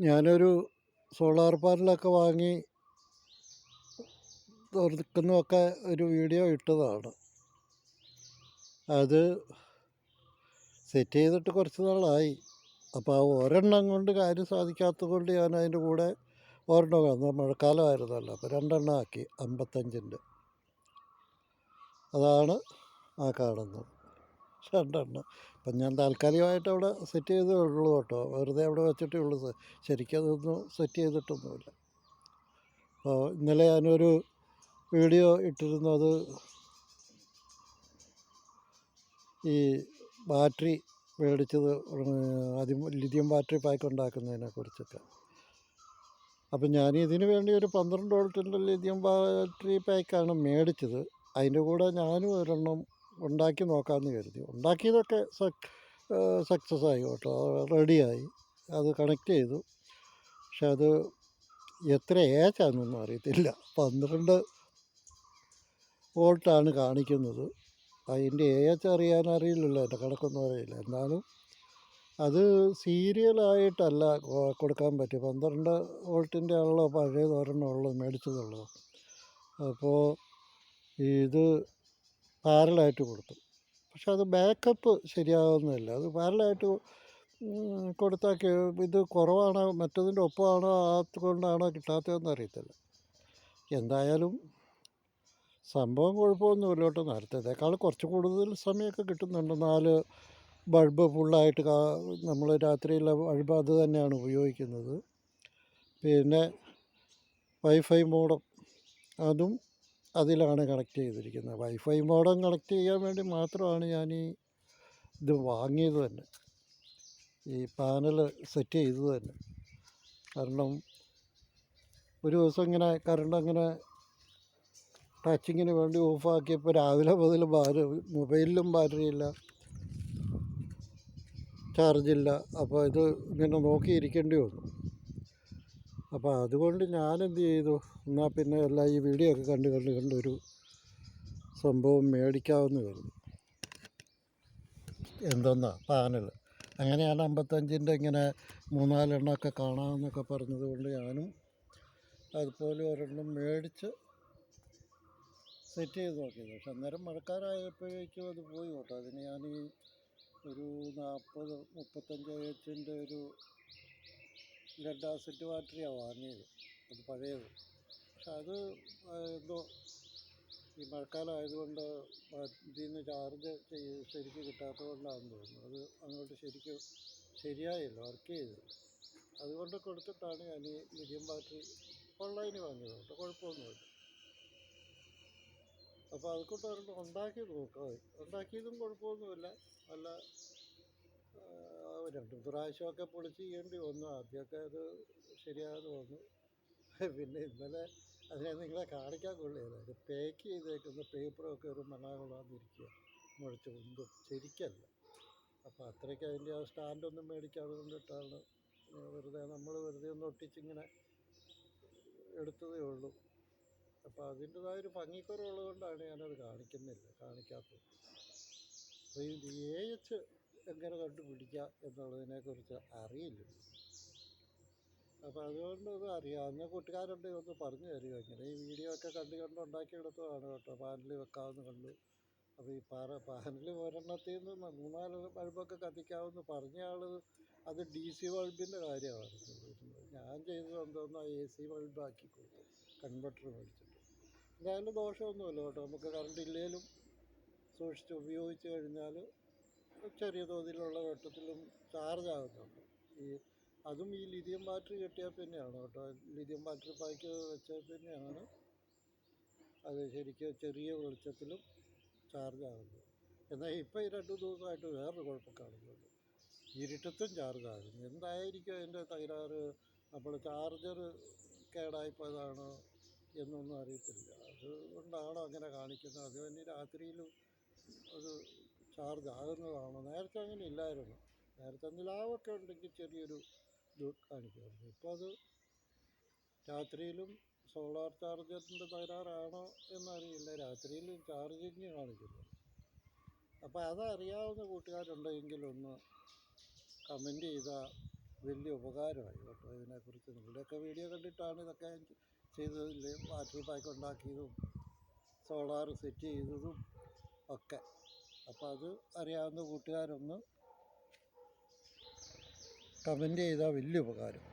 ഞാനൊരു സോളാർ പാനലൊക്കെ വാങ്ങി തുറക്കുന്നതൊക്കെ ഒരു വീഡിയോ ഇട്ടതാണ്. അത് സെറ്റ് ചെയ്തിട്ട് കുറച്ച് നാളായി. അപ്പോൾ ആ ഒരെണ്ണം കൊണ്ട് കാര്യം സാധിക്കാത്തത് കൊണ്ട് ഞാൻ അതിന്റെ കൂടെ ഒരെണ്ണം വന്നു മഴക്കാലമായിരുന്നല്ലോ. അപ്പോൾ രണ്ടെണ്ണം ആക്കി. അമ്പത്തഞ്ചിന്റെ. അതാണ് ആ കാണുന്നത്. രണ്ടെണ്ണം. ഇപ്പം ഞാൻ താൽക്കാലികമായിട്ട് അവിടെ സെറ്റ് ചെയ്തേ ഉള്ളൂ കേട്ടോ. വെറുതെ അവിടെ വെച്ചിട്ടേ ഉള്ളൂ. ശരിക്കും അതൊന്നും സെറ്റ് ചെയ്തിട്ടൊന്നുമില്ല. അപ്പോൾ ഇന്നലെ ഞാനൊരു വീഡിയോ ഇട്ടിരുന്നു. അത് ഈ ബാറ്ററി മേടിച്ചത് ആദ്യം ലിഥിയം ബാറ്ററി പാക്ക് ഉണ്ടാക്കുന്നതിനെ കുറിച്ചൊക്കെ അപ്പം ഞാൻ ഇതിന് വേണ്ടി ഒരു പന്ത്രണ്ട് വോൾട്ടിന്റെ ലിഥിയം ബാറ്ററി പാക്കാണ് മേടിച്ചത്. അതിന്റെ കൂടെ ഞാനും ഒരെണ്ണം ഉണ്ടാക്കി നോക്കാമെന്ന് കരുതി. ഉണ്ടാക്കിയതൊക്കെ സക്സസ് ആയി കേട്ടോ. റെഡിയായി അത് കണക്ട് ചെയ്തു. പക്ഷെ അത് എത്ര ഏച്ചാന്നൊന്നും അറിയത്തില്ല. പന്ത്രണ്ട് വോൾട്ടാണ് കാണിക്കുന്നത്. അതിന്റെ ഏച്ച് അറിയാൻ അറിയില്ലല്ലോ എന്റെ കണക്കൊന്നും അറിയില്ല. എന്നാലും അത് സീരിയലായിട്ടല്ല കൊടുക്കാൻ പറ്റും പന്ത്രണ്ട് വോൾട്ടിന്റെ ആണല്ലോ പഴയത് ഒരെണ്ണം ഉള്ളത് അപ്പോൾ ഇത് പാരലായിട്ട് കൊടുത്തു. പക്ഷെ അത് ബാക്കപ്പ് ശരിയാവുന്നില്ല അത് പാരലായിട്ട് കൊടുത്താൽ ഇത് കുറവാണോ? മറ്റതിന്റെ ഒപ്പമാണോ? അതുകൊണ്ടാണോ കിട്ടാത്തതെന്ന് അറിയത്തില്ല. എന്തായാലും സംഭവം കുഴപ്പമൊന്നുമില്ല കേട്ടോ നേരത്തേക്കാൾ കുറച്ച് കൂടുതൽ സമയമൊക്കെ കിട്ടുന്നുണ്ട്. നാല് ബൾബ് ഫുള്ളായിട്ട് നമ്മൾ രാത്രിയിലെ ബൾബ് അത് തന്നെയാണ് ഉപയോഗിക്കുന്നത്. പിന്നെ വൈഫൈ മോഡം. അതും അതിലാണ് കണക്ട് ചെയ്തിരിക്കുന്നത്. വൈഫൈ മോഡം കണക്ട് ചെയ്യാൻ വേണ്ടി മാത്രമാണ് ഞാൻ ഈ ഇത് വാങ്ങിയത് തന്നെ. ഈ പാനൽ സെറ്റ് ചെയ്തത് തന്നെ. കാരണം ഒരു ദിവസം ഇങ്ങനെ കറണ്ട് അങ്ങനെ ടച്ചിങ്ങിന് വേണ്ടി ഓഫാക്കിയപ്പോൾ രാവിലെ മുതൽ ബാറ്ററി മൊബൈലിലും ബാറ്ററി ഇല്ല. ചാർജില്ല അപ്പോൾ ഇത് ഇങ്ങനെ നോക്കിയിരിക്കേണ്ടി വന്നു. അപ്പോൾ അതുകൊണ്ട് ഞാൻ എന്ത് ചെയ്തു? എന്നാൽ പിന്നെ എല്ലാം ഈ വീഡിയോ ഒക്കെ കണ്ട് കണ്ട് കണ്ടൊരു സംഭവം മേടിക്കാമെന്ന് കരുതി എന്തെന്നാ പാനൽ അങ്ങനെയാണ് അമ്പത്തഞ്ചിന്റെ ഇങ്ങനെ മൂന്നാലെണ്ണമൊക്കെ കാണാമെന്നൊക്കെ പറഞ്ഞത് കൊണ്ട് ഞാനും അതുപോലെ ഒരെണ്ണം മേടിച്ച് സെറ്റ് ചെയ്ത് നോക്കിയത്. പക്ഷെ അന്നേരം മഴക്കാലമായപ്പോഴേക്കും അത് പോയി കേട്ടോ. അതിന് ഞാൻ ഈ ഒരു നാൽപ്പത് മുപ്പത്തഞ്ച് ഏച്ചിന്റെ ഒരു ലെഡ് ആസിഡ് ബാറ്ററിയാണ് വാങ്ങിയത്. അത് പഴയത്. പക്ഷെ അത് എന്തോ ഈ മഴക്കാലം ആയതുകൊണ്ട് ഇതിൽ നിന്ന് ചാർജ് ചെയ്ത് ശരിക്ക് കിട്ടാത്തതുകൊണ്ടാണെന്ന് തോന്നുന്നു. അത് അങ്ങോട്ട് ശരിക്കും ശരിയായില്ല വർക്ക് ചെയ്തില്ല. അതുകൊണ്ട് കൊടുത്തിട്ടാണ് ഞാൻ ഈ ലിഥിയം ബാറ്ററി ഓൺലൈനിൽ വാങ്ങിയത് കേട്ടോ. കുഴപ്പമൊന്നുമില്ല. അപ്പോൾ അതുകൊണ്ട് ഉണ്ടാക്കി നോക്കാം. ഉണ്ടാക്കിയതും കുഴപ്പമൊന്നുമില്ല. നല്ല രണ്ട് പ്രാവശ്യമൊക്കെ പൊളിച്ച് ചെയ്യേണ്ടി വന്നു. ആദ്യമൊക്കെ അത് ശരിയാകാതെ വന്നു പിന്നെ ഇന്നലെ അതിനെ നിങ്ങളെ കാണിക്കാൻ കൊള്ളില്ല അത് പാക്ക് ചെയ്തേക്കുന്ന പേപ്പറൊക്കെ ഒരു മണാകുളാന്നിരിക്കുക മുഴച്ച് കൊണ്ടും ശരിക്കല്ല. അപ്പോൾ അത്രയ്ക്ക് അതിന്റെ ആ സ്റ്റാൻഡൊന്നും മേടിക്കാതെ കൊണ്ടിട്ടാണ് വെറുതെ നമ്മൾ വെറുതെ ഒന്ന് ഒട്ടിച്ചിങ്ങനെ എടുത്തതേ ഉള്ളൂ. അപ്പോൾ അതിന്റെതായ ഒരു ഭംഗിക്കുറവുള്ളത് കൊണ്ടാണ് ഞാനത് കാണിക്കുന്നില്ല. കാണിക്കാത്തത്. അപ്പോൾ ഈ ഡി എ എച്ച് എങ്ങനെ കണ്ടുപിടിക്കാം എന്നുള്ളതിനെക്കുറിച്ച് അറിയില്ല. അപ്പോൾ അതുകൊണ്ട് അറിയാം. അറിയാവുന്ന കൂട്ടുകാരുണ്ടെങ്കിൽ ഒന്ന് പറഞ്ഞു തരിക ഇങ്ങനെ ഈ വീഡിയോ ഒക്കെ കണ്ട് കണ്ട് ഉണ്ടാക്കിയെടുത്തതാണ് കേട്ടോ. പാനൽ വെക്കാമെന്ന് കണ്ടു. അപ്പോൾ ഈ പാറ പാനൽ ഒരെണ്ണത്തിൽ നിന്ന് മൂന്നാൽ ബൾബൊക്കെ കത്തിക്കാമെന്ന് പറഞ്ഞ ആൾ അത് ഡി സി ബൾബിന്റെ കാര്യമാണ് ഞാൻ ചെയ്തത് എന്തോന്നോ എ സി ബൾബാക്കി കൊടുത്തു. കൺവെർട്ടർ മേടിച്ചിട്ട്. എന്തായാലും ദോഷമൊന്നുമില്ല കേട്ടോ. നമുക്ക് കറണ്ട് ഇല്ലെങ്കിലും സൂക്ഷിച്ച് ഉപയോഗിച്ച് കഴിഞ്ഞാൽ ചെറിയ തോതിലുള്ള വെട്ടത്തിലും ചാർജ് ആകുന്നുണ്ട് ഈ അതും ഈ ലിഥിയം ബാറ്ററി കിട്ടിയാൽ പിന്നെയാണ് കേട്ടോ. ലിഥിയം ബാറ്ററി പാക്ക് വെച്ചാൽ പിന്നെയാണ് അത് ശരിക്കും ചെറിയ വെളിച്ചത്തിലും ചാർജ് ആകുന്നത് എന്നാൽ ഇപ്പോൾ ഈ രണ്ട് ദിവസമായിട്ട് വേറൊരു കുഴപ്പം കാണുന്നുണ്ട്. ഇരുട്ടത്തും ചാർജ് ആകുന്നു. എന്തായിരിക്കും അതിന്റെ തകരാറ്? നമ്മൾ ചാർജർ കേടായിപ്പോയതാണോ എന്നൊന്നും അറിയത്തില്ല. അത് കൊണ്ടാണോ അങ്ങനെ കാണിക്കുന്നത്. അത് തന്നെ രാത്രിയിലും അത് ചാർജ് ആകുന്നതാണോ. നേരത്തെ അങ്ങനെ ഇല്ലായിരുന്നു. നേരത്തെ നിലാവൊക്കെ ഉണ്ടെങ്കിൽ ചെറിയൊരു ഇത് കാണിക്കുമായിരുന്നു. ഇപ്പോൾ അത് രാത്രിയിലും സോളാർ ചാർജറിന്റെ തകരാറാണോ എന്നറിയില്ല. രാത്രിയിലും ചാർജിങ് കാണിക്കുന്നു. അപ്പോൾ അതറിയാവുന്ന കൂട്ടുകാരുണ്ടെങ്കിൽ ഒന്ന് കമന്റ് ചെയ്താൽ വലിയ ഉപകാരമായി കേട്ടോ ഇതിനെക്കുറിച്ച്. നിങ്ങളുടെയൊക്കെ വീഡിയോ കണ്ടിട്ടാണ് ഇതൊക്കെ ഞാൻ വാട്ടർ പാക്ക് ഉണ്ടാക്കിയതും സോളാർ സെറ്റ് ചെയ്തതും ഒക്കെ. അപ്പോൾ അത് അറിയാവുന്ന കൂട്ടുകാരൊന്ന് കമന്റ് ചെയ്താൽ വലിയ ഉപകാരം.